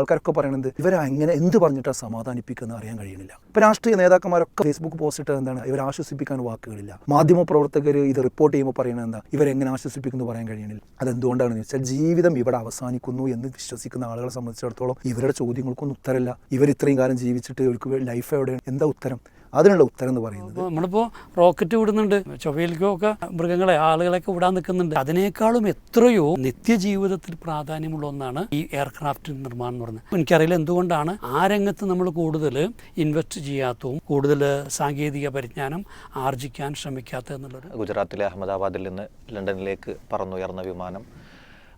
ആൾക്കാരൊക്കെ പറയണത് ഇവരെ എങ്ങനെ എന്ത് പറഞ്ഞിട്ടാണ് സമാധാനിപ്പിക്കുന്നത് അറിയാൻ കഴിയുന്നില്ല ഇപ്പൊ രാഷ്ട്രീയ നേതാക്കന്മാരൊക്കെ ഫേസ്ബുക്ക് പോസ്റ്റ് ഇട്ടത് എന്താണ്? ഇവരെ ആശ്വസിപ്പിക്കാൻ വാക്കുകളില്ല. മാധ്യമ പ്രവർത്തകർ ഇത് റിപ്പോർട്ട് ചെയ്യുമ്പോൾ പറയുന്നത് എന്താ? ഇവരെങ്ങനെ ആശ്വസിപ്പിക്കുന്നു പറയാൻ കഴിയുന്നില്ല അതെന്തുകൊണ്ടാണെന്ന് വെച്ചാൽ ജീവിതം ഇവിടെ അവസാനിക്കുന്നു എന്ന് വിശ്വസിക്കുന്ന ആളുകളെ സംബന്ധിച്ചിടത്തോളം ഇവരുടെ ചോദ്യങ്ങൾക്കൊന്നും ഉത്തരമില്ല. ഇവർ ഇത്രയും കാലം ജീവിച്ചിട്ട് ഇവർക്ക് ലൈഫ് എവിടെയാണ്? എന്താ ഉത്തരം? അതിനുള്ള ഉത്തരം എന്ന് പറയുന്നത്. നമ്മളിപ്പോ നമ്മളിപ്പോൾ റോക്കറ്റ് വിടുന്നുണ്ട് ചൊവ്വയിലേക്കൊക്കെ മൃഗങ്ങളെ ആളുകളെയൊക്കെ വിടാൻ നിൽക്കുന്നുണ്ട്. അതിനേക്കാളും എത്രയോ നിത്യജീവിതത്തിൽ പ്രാധാന്യമുള്ള ഒന്നാണ് ഈ എയർക്രാഫ്റ്റ് നിർമ്മാണം എന്ന് പറയുന്നത്. എനിക്കറിയില്ല എന്തുകൊണ്ടാണ് ആ രംഗത്ത് നമ്മൾ കൂടുതൽ ഇൻവെസ്റ്റ് ചെയ്യാത്തതും കൂടുതൽ സാങ്കേതിക പരിജ്ഞാനം ആർജിക്കാൻ ശ്രമിക്കാത്തത് എന്നുള്ളത്. ഗുജറാത്തിലെ അഹമ്മദാബാദിൽ നിന്ന് ലണ്ടനിലേക്ക് പറന്നുയർന്ന വിമാനം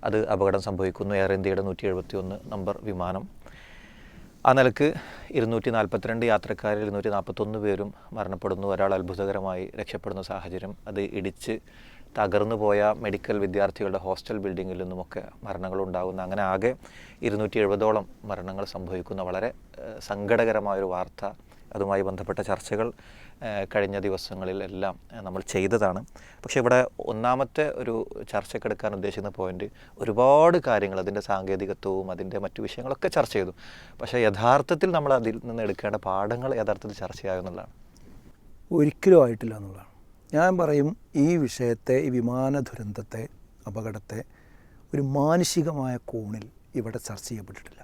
അത് അപകടം സംഭവിക്കുന്നു. എയർ ഇന്ത്യയുടെ നൂറ്റി എഴുപത്തി ഒന്ന് നമ്പർ വിമാനം. ആ നിലയ്ക്ക് ഇരുന്നൂറ്റി നാൽപ്പത്തിരണ്ട് യാത്രക്കാരിൽ ഇരുന്നൂറ്റി നാൽപ്പത്തൊന്ന് പേരും മരണപ്പെടുന്നു. ഒരാൾ അത്ഭുതകരമായി രക്ഷപ്പെടുന്ന സാഹചര്യം അത് ഇടിച്ച് തകർന്നു പോയ മെഡിക്കൽ വിദ്യാർത്ഥികളുടെ ഹോസ്റ്റൽ ബിൽഡിങ്ങിൽ നിന്നുമൊക്കെ മരണങ്ങൾ ഉണ്ടാകുന്ന. അങ്ങനെ ആകെ ഇരുന്നൂറ്റി എഴുപതോളം മരണങ്ങൾ സംഭവിക്കുന്ന. വളരെ സങ്കടകരമായൊരു വാർത്ത. അതുമായി ബന്ധപ്പെട്ട ചർച്ചകൾ കഴിഞ്ഞ ദിവസങ്ങളിലെല്ലാം നമ്മൾ ചെയ്തതാണ്. പക്ഷെ ഇവിടെ ഒന്നാമത്തെ ഒരു ചർച്ചക്കെടുക്കാൻ ഉദ്ദേശിക്കുന്ന പോയിന്റ് ഒരുപാട് കാര്യങ്ങൾ അതിന്റെ സാങ്കേതികത്വവും അതിന്റെ മറ്റു വിഷയങ്ങളൊക്കെ ചർച്ച ചെയ്തു. പക്ഷേ യഥാർത്ഥത്തിൽ നമ്മൾ അതിൽ നിന്ന് എടുക്കേണ്ട പാഠങ്ങൾ യഥാർത്ഥത്തിൽ ചർച്ചയാകുന്നുള്ളതാണ് ഒരിക്കലും ആയിട്ടില്ല എന്നുള്ളതാണ്. ഞാൻ പറയും ഈ വിഷയത്തെ ഈ വിമാന ദുരന്തത്തെ അപകടത്തെ ഒരു മാനുഷികമായ കോണിൽ ഇവിടെ ചർച്ച ചെയ്യപ്പെട്ടിട്ടില്ല.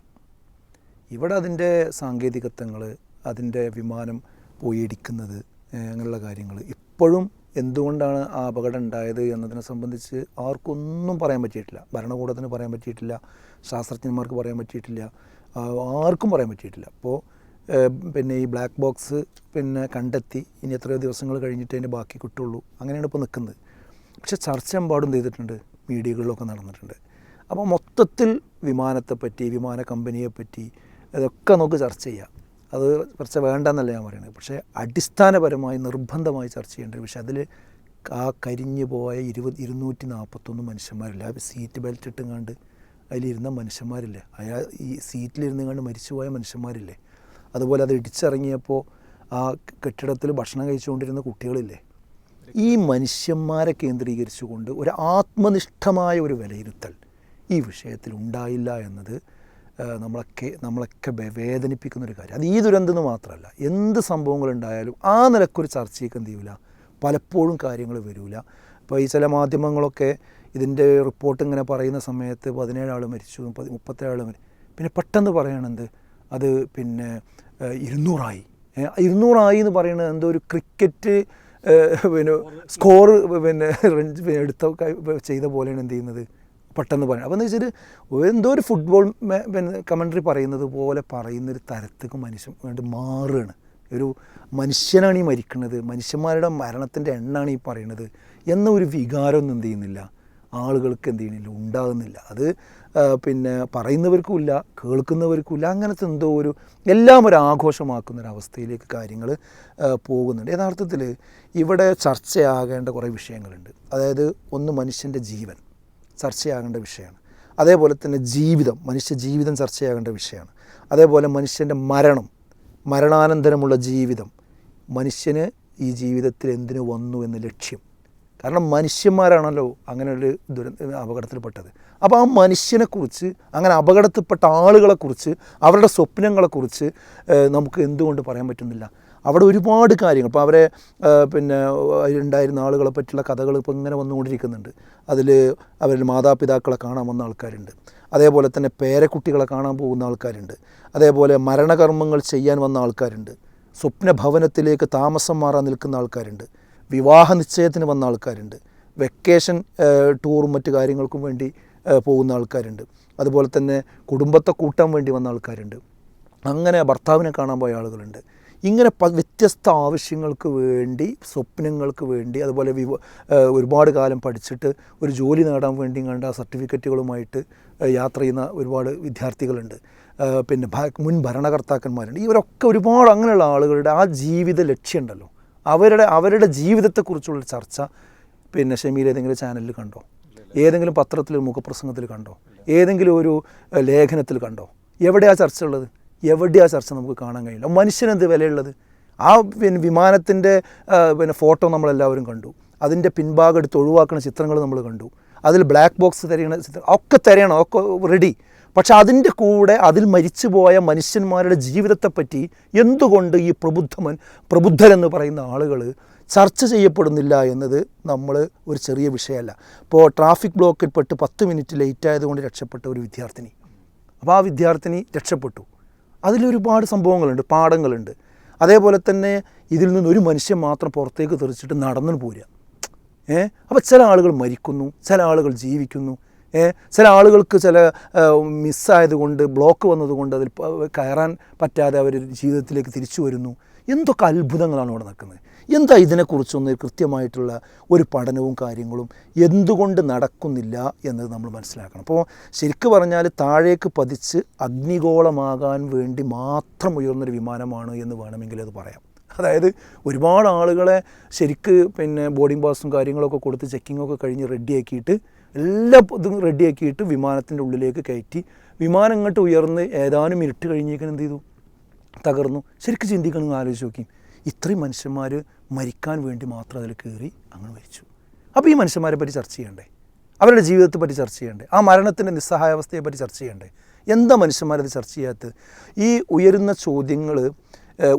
ഇവിടെ അതിന്റെ സാങ്കേതികത്വങ്ങൾ അതിന്റെ വിമാനം പോയി ഇടിക്കുന്നത് അങ്ങനെയുള്ള കാര്യങ്ങൾ ഇപ്പോഴും എന്തുകൊണ്ടാണ് ആ അപകടം ഉണ്ടായത് എന്നതിനെ സംബന്ധിച്ച് ആർക്കൊന്നും പറയാൻ പറ്റിയിട്ടില്ല. ഭരണകൂടത്തിന് പറയാൻ പറ്റിയിട്ടില്ല. ശാസ്ത്രജ്ഞന്മാർക്ക് പറയാൻ പറ്റിയിട്ടില്ല. ആർക്കും പറയാൻ പറ്റിയിട്ടില്ല. അപ്പോൾ പിന്നെ ഈ ബ്ലാക്ക് ബോക്സ് പിന്നെ കണ്ടെത്തി ഇനി എത്രയോ ദിവസങ്ങൾ കഴിഞ്ഞിട്ട് അതിന്റെ ബാക്കി കിട്ടുള്ളൂ. അങ്ങനെയാണ് ഇപ്പോൾ നിൽക്കുന്നത്. പക്ഷെ ചർച്ച എമ്പാടും ചെയ്തിട്ടുണ്ട്. മീഡിയകളിലൊക്കെ നടന്നിട്ടുണ്ട്. അപ്പോൾ മൊത്തത്തിൽ വിമാനത്തെപ്പറ്റി വിമാന കമ്പനിയെപ്പറ്റി ഇതൊക്കെ നമുക്ക് ചർച്ച ചെയ്യാം. അത് ചർച്ച വേണ്ടെന്നല്ല ഞാൻ പറയുന്നത് പക്ഷേ അടിസ്ഥാനപരമായി നിർബന്ധമായി ചർച്ച ചെയ്യേണ്ട ഒരു വിഷയം അതിൽ ആ കരിഞ്ഞു പോയ ഇരുപത് ഇരുന്നൂറ്റി നാൽപ്പത്തൊന്ന് മനുഷ്യന്മാരില്ല സീറ്റ് ബെൽറ്റ് ഇട്ടുങ്ങാണ്ട് അതിലിരുന്ന മനുഷ്യന്മാരില്ലേ. അയാൾ ഈ സീറ്റിലിരുന്ന് കണ്ട് മരിച്ചുപോയ മനുഷ്യന്മാരില്ലേ? അതുപോലെ അത് ഇടിച്ചിറങ്ങിയപ്പോൾ ആ കെട്ടിടത്തിൽ ഭക്ഷണം കഴിച്ചുകൊണ്ടിരുന്ന കുട്ടികളില്ലേ? ഈ മനുഷ്യന്മാരെ കേന്ദ്രീകരിച്ചുകൊണ്ട് ഒരു ആത്മനിഷ്ഠമായ ഒരു വിലയിരുത്തൽ ഈ വിഷയത്തിൽ ഉണ്ടായില്ല എന്നത് നമ്മളൊക്കെ നമ്മളൊക്കെ വേദനിപ്പിക്കുന്ന ഒരു കാര്യം. അത് ഈ ദുരന്തം എന്ന് മാത്രമല്ല എന്ത് സംഭവങ്ങളുണ്ടായാലും ആ നിലക്കൊരു ചർച്ചയ്ക്ക് എന്ത് ചെയ്യൂല? പലപ്പോഴും കാര്യങ്ങൾ വരില്ല ഇപ്പോൾ ഈ ചില മാധ്യമങ്ങളൊക്കെ ഇതിന്റെ റിപ്പോർട്ട് ഇങ്ങനെ പറയുന്ന സമയത്ത് പതിനേഴാൾ മരിച്ചു മുപ്പത് മുപ്പത്തേഴ് ആൾ മരിച്ചു പിന്നെ പെട്ടെന്ന് പറയണെന്ത് അത് പിന്നെ ഇരുന്നൂറായി. ഇരുന്നൂറായി എന്ന് പറയുന്നത് എന്തോ ഒരു ക്രിക്കറ്റ് പിന്നെ സ്കോർ പിന്നെ എടുത്ത ചെയ്ത പോലെയാണ് എന്ത് ചെയ്യുന്നത്? പെട്ടെന്ന് പറയണം അപ്പോൾ എന്ന് വെച്ചാൽ എന്തോ ഒരു ഫുട്ബോൾ കമൻട്രി പറയുന്നത് പോലെ പറയുന്നൊരു തരത്തേക്ക് മനുഷ്യൻ വേണ്ടി മാറുകയാണ്. ഒരു മനുഷ്യനാണ് ഈ മരിക്കുന്നത്. മനുഷ്യന്മാരുടെ മരണത്തിന്റെ എണ്ണാണ് ഈ പറയുന്നത് എന്ന ഒരു വികാരമൊന്നും എന്ത് ചെയ്യുന്നില്ല. ആളുകൾക്ക് എന്ത് ചെയ്യണില്ല ഉണ്ടാകുന്നില്ല. അത് പിന്നെ പറയുന്നവർക്കുമില്ല കേൾക്കുന്നവർക്കുമില്ല അങ്ങനത്തെ എന്തോ ഒരു എല്ലാം ഒരു ആഘോഷമാക്കുന്ന ഒരു അവസ്ഥയിലേക്ക് കാര്യങ്ങൾ പോകുന്നുണ്ട്. യഥാർത്ഥത്തിൽ ഇവിടെ ചർച്ചയാകേണ്ട കുറേ വിഷയങ്ങളുണ്ട്. അതായത് ഒന്ന് മനുഷ്യന്റെ ജീവൻ. ചർച്ചയാകേണ്ട വിഷയമാണ്. അതേപോലെ തന്നെ ജീവിതം മനുഷ്യ ജീവിതം ചർച്ചയാകേണ്ട വിഷയമാണ്. അതേപോലെ മനുഷ്യന്റെ മരണം മരണാനന്തരമുള്ള ജീവിതം. മനുഷ്യന് ഈ ജീവിതത്തിൽ എന്തിനു വന്നു എന്ന ലക്ഷ്യം. കാരണം മനുഷ്യന്മാരാണല്ലോ അങ്ങനെ ഒരു ദുരന്ത അപകടത്തിൽപ്പെട്ടത്. അപ്പോൾ ആ മനുഷ്യനെക്കുറിച്ച് അങ്ങനെ അപകടത്തിൽപ്പെട്ട ആളുകളെക്കുറിച്ച് അവരുടെ സ്വപ്നങ്ങളെക്കുറിച്ച് നമുക്ക് എന്തുകൊണ്ട് പറയാൻ പറ്റുന്നില്ല? അവിടെ ഒരുപാട് കാര്യങ്ങൾ. ഇപ്പോൾ അവരെ പിന്നെ ഉണ്ടായിരുന്ന ആളുകളെ പറ്റിയുള്ള കഥകൾ ഇപ്പോൾ ഇങ്ങനെ വന്നുകൊണ്ടിരിക്കുന്നുണ്ട്. അതിൽ അവരുടെ മാതാപിതാക്കളെ കാണാൻ വന്ന ആൾക്കാരുണ്ട്. അതേപോലെ തന്നെ പേരക്കുട്ടികളെ കാണാൻ പോകുന്ന ആൾക്കാരുണ്ട്. അതേപോലെ മരണകർമ്മങ്ങൾ ചെയ്യാൻ വന്ന ആൾക്കാരുണ്ട്. സ്വപ്നഭവനത്തിലേക്ക് താമസം മാറാൻ നിൽക്കുന്ന ആൾക്കാരുണ്ട്. വിവാഹ നിശ്ചയത്തിന് വന്ന ആൾക്കാരുണ്ട്. വെക്കേഷൻ ടൂറും മറ്റു കാര്യങ്ങൾക്കും വേണ്ടി പോകുന്ന ആൾക്കാരുണ്ട്. അതുപോലെ തന്നെ കുടുംബത്തെ കൂട്ടാൻ വേണ്ടി വന്ന ആൾക്കാരുണ്ട്. അങ്ങനെ ഭർത്താവിനെ കാണാൻ പോയ ആളുകളുണ്ട്. ഇങ്ങനെ വ്യത്യസ്ത ആവശ്യങ്ങൾക്ക് വേണ്ടി സ്വപ്നങ്ങൾക്ക് വേണ്ടി അതുപോലെ വിവ ഒരുപാട് കാലം പഠിച്ചിട്ട് ഒരു ജോലി നേടാൻ വേണ്ടി കണ്ട സർട്ടിഫിക്കറ്റുകളുമായിട്ട് യാത്ര ചെയ്യുന്ന ഒരുപാട് വിദ്യാർത്ഥികളുണ്ട്. പിന്നെ മുൻ ഭരണകർത്താക്കന്മാരുണ്ട്. ഇവരൊക്കെ ഒരുപാട് അങ്ങനെയുള്ള ആളുകളുടെ ആ ജീവിത ലക്ഷ്യമുണ്ടല്ലോ. അവരുടെ അവരുടെ ജീവിതത്തെക്കുറിച്ചുള്ള ചർച്ച പിന്നെ ഷമീൽ ഏതെങ്കിലും ചാനലിൽ കണ്ടോ? ഏതെങ്കിലും പത്രത്തിൽ മുഖപ്രസംഗത്തിൽ കണ്ടോ? ഏതെങ്കിലും ഒരു ലേഖനത്തിൽ കണ്ടോ? എവിടെയാണ് ചർച്ച ഉള്ളത്? എവിടെയാ ചർച്ച നമുക്ക് കാണാൻ കഴിയില്ല. മനുഷ്യനെന്ത് വിലയുള്ളത്? ആ പിന്നെ വിമാനത്തിന്റെ പിന്നെ ഫോട്ടോ നമ്മളെല്ലാവരും കണ്ടു. അതിന്റെ പിൻഭാഗം എടുത്ത് ഒഴിവാക്കുന്ന ചിത്രങ്ങൾ നമ്മൾ കണ്ടു. അതിൽ ബ്ലാക്ക് ബോക്സ് തരയണ ചിത്രം ഒക്കെ തരയണം ഒക്കെ റെഡി പക്ഷെ അതിന്റെ കൂടെ അതിൽ മരിച്ചുപോയ മനുഷ്യന്മാരുടെ ജീവിതത്തെപ്പറ്റി എന്തുകൊണ്ട് ഈ പ്രബുദ്ധമൻ പ്രബുദ്ധരെന്ന് പറയുന്ന ആളുകൾ ചർച്ച ചെയ്യപ്പെടുന്നില്ല എന്നത് നമ്മൾ ഒരു ചെറിയ വിഷയമല്ല. ഇപ്പോൾ ട്രാഫിക് ബ്ലോക്കിൽപ്പെട്ട് പത്ത് മിനിറ്റ് ലേറ്റ് ആയതുകൊണ്ട് രക്ഷപ്പെട്ട ഒരു വിദ്യാർത്ഥിനി. അപ്പോൾ ആ വിദ്യാർത്ഥിനി രക്ഷപ്പെട്ടു. അതിലൊരുപാട് സംഭവങ്ങളുണ്ട് പാഠങ്ങളുണ്ട്. അതേപോലെ തന്നെ ഇതിൽ നിന്ന് ഒരു മനുഷ്യൻ മാത്രം പുറത്തേക്ക് തെറിച്ചിട്ട് നടന്നു പോരുക ഏ? അപ്പോൾ ചില ആളുകൾ മരിക്കുന്നു ചില ആളുകൾ ജീവിക്കുന്നു. ഏ? ചില ആളുകൾക്ക് ചില മിസ്സായതുകൊണ്ട് ബ്ലോക്ക് വന്നതുകൊണ്ട് അതിൽ കയറാൻ പറ്റാതെ അവർ ജീവിതത്തിലേക്ക് തിരിച്ചു വരുന്നു. എന്തൊക്കെ അത്ഭുതങ്ങളാണ് ഇവിടെ നടക്കുന്നത്. എന്താ ഇതിനെക്കുറിച്ചൊന്ന് കൃത്യമായിട്ടുള്ള ഒരു പഠനവും കാര്യങ്ങളും എന്തുകൊണ്ട് നടക്കുന്നില്ല എന്നത് നമ്മൾ മനസ്സിലാക്കണം. അപ്പോൾ ശരിക്ക് പറഞ്ഞാൽ താഴേക്ക് പതിച്ച് അഗ്നിഗോളമാകാൻ വേണ്ടി മാത്രം ഉയർന്നൊരു വിമാനമാണ് എന്ന് വേണമെങ്കിൽ അത് പറയാം. അതായത് ഒരുപാട് ആളുകളെ ശരിക്ക് പിന്നെ ബോർഡിംഗ് പാസും കാര്യങ്ങളൊക്കെ കൊടുത്ത് ചെക്കിങ്ങൊക്കെ കഴിഞ്ഞ് റെഡിയാക്കിയിട്ട് എല്ലാ ഇതും റെഡിയാക്കിയിട്ട് വിമാനത്തിന്റെ ഉള്ളിലേക്ക് കയറ്റി വിമാനം ഇങ്ങോട്ട് ഉയർന്ന് ഏതാനും മിനിറ്റ് കഴിഞ്ഞേക്കാൻ എന്ത് ചെയ്തു? തകർന്നു. ശരിക്കും ചിന്തിക്കണമെന്ന് ആലോചിച്ച് നോക്കി. ഇത്രയും മനുഷ്യന്മാർ മരിക്കാൻ വേണ്ടി മാത്രം അതിൽ കയറി അങ്ങനെ മരിച്ചു. അപ്പോൾ ഈ മനുഷ്യന്മാരെ പറ്റി ചർച്ച ചെയ്യണ്ടേ? അവരുടെ ജീവിതത്തെ പറ്റി ചർച്ച ചെയ്യണ്ടേ? ആ മരണത്തിന്റെ നിസ്സഹായാവസ്ഥയെ പറ്റി ചർച്ച ചെയ്യണ്ടേ? എന്താ മനുഷ്യന്മാരത് ചർച്ച ചെയ്യാത്തത്? ഈ ഉയരുന്ന ചോദ്യങ്ങൾ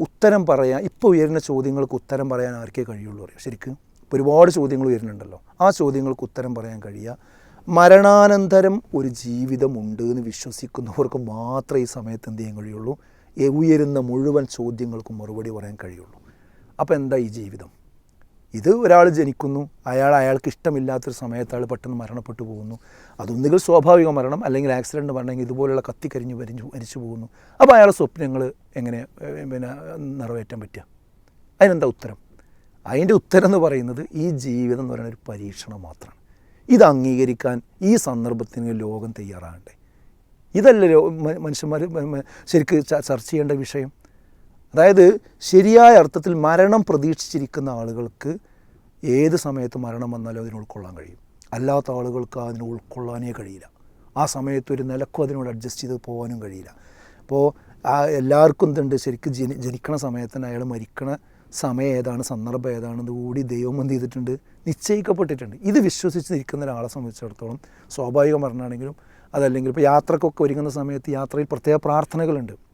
ഉത്തരം പറയാൻ ഇപ്പോൾ ഉയരുന്ന ചോദ്യങ്ങൾക്ക് ഉത്തരം പറയാൻ ആർക്കേ കഴിയുള്ളൂ അറിയാം? ശരിക്കും? ഒരുപാട് ചോദ്യങ്ങൾ വരുന്നുണ്ടല്ലോ ആ ചോദ്യങ്ങൾക്ക് ഉത്തരം പറയാൻ കഴിയുക. മരണാനന്തരം ഒരു ജീവിതമുണ്ട് എന്ന് വിശ്വസിക്കുന്നവർക്ക് മാത്രമേ ഈ സമയത്ത് എന്ത് ചെയ്യാൻ കഴിയുള്ളൂ? ഉയരുന്ന മുഴുവൻ ചോദ്യങ്ങൾക്കും മറുപടി പറയാൻ കഴിയുള്ളൂ. അപ്പോൾ എന്താ ഈ ജീവിതം? ഇത് ഒരാൾ ജനിക്കുന്നു അയാൾ അയാൾക്ക് ഇഷ്ടമില്ലാത്തൊരു സമയത്ത് അയാൾ പെട്ടെന്ന് മരണപ്പെട്ടു പോകുന്നു. അതൊന്നുകിൽ സ്വാഭാവിക മരണം അല്ലെങ്കിൽ ആക്സിഡന്റ് മരണമെങ്കിൽ ഇതുപോലുള്ള കത്തിക്കരിഞ്ഞ് വരിഞ്ഞു മരിച്ചു പോകുന്നു. അപ്പോൾ അയാളുടെ സ്വപ്നങ്ങൾ എങ്ങനെ പിന്നെ നിറവേറ്റാൻ പറ്റുക? അതിനെന്താ ഉത്തരം? അതിന്റെ ഉത്തരം എന്ന് പറയുന്നത് ഈ ജീവിതം എന്ന് പറയുന്ന ഒരു പരീക്ഷണം മാത്രമാണ്. ഇത് അംഗീകരിക്കാൻ ഈ സന്ദർഭത്തിന് ലോകം തയ്യാറാകണ്ടേ. ഇതല്ല മനുഷ്യന്മാർ ശരിക്ക് ചർച്ച ചെയ്യേണ്ട വിഷയം? അതായത് ശരിയായ അർത്ഥത്തിൽ മരണം പ്രതീക്ഷിച്ചിരിക്കുന്ന ആളുകൾക്ക് ഏത് സമയത്ത് മരണം വന്നാലും അതിനെ ഉൾക്കൊള്ളാൻ കഴിയും. അല്ലാത്ത ആളുകൾക്ക് അതിനെ ഉൾക്കൊള്ളാനേ കഴിയില്ല. ആ സമയത്ത് ഒരു നിലക്കും അതിനോട് അഡ്ജസ്റ്റ് ചെയ്ത് പോകാനും കഴിയില്ല. അപ്പോൾ ആ എല്ലാവർക്കും ഇതുണ്ട് ശരിക്കും ജനി ജനിക്കണ സമയത്തിന് അയാൾ മരിക്കണ സമയം ഏതാണ്? സന്ദർഭം ഏതാണെന്ന് കൂടി ദൈവം എന്ത് ചെയ്തിട്ടുണ്ട്? നിശ്ചയിക്കപ്പെട്ടിട്ടുണ്ട്. ഇത് വിശ്വസിച്ച് നിൽക്കുന്ന ഒരാളെ സംബന്ധിച്ചിടത്തോളം സ്വാഭാവികം പറഞ്ഞാണെങ്കിലും അതല്ലെങ്കിൽ ഇപ്പോൾ യാത്രക്കൊക്കെ ഒരുങ്ങുന്ന സമയത്ത് യാത്രയിൽ പ്രത്യേക പ്രാർത്ഥനകളുണ്ട്.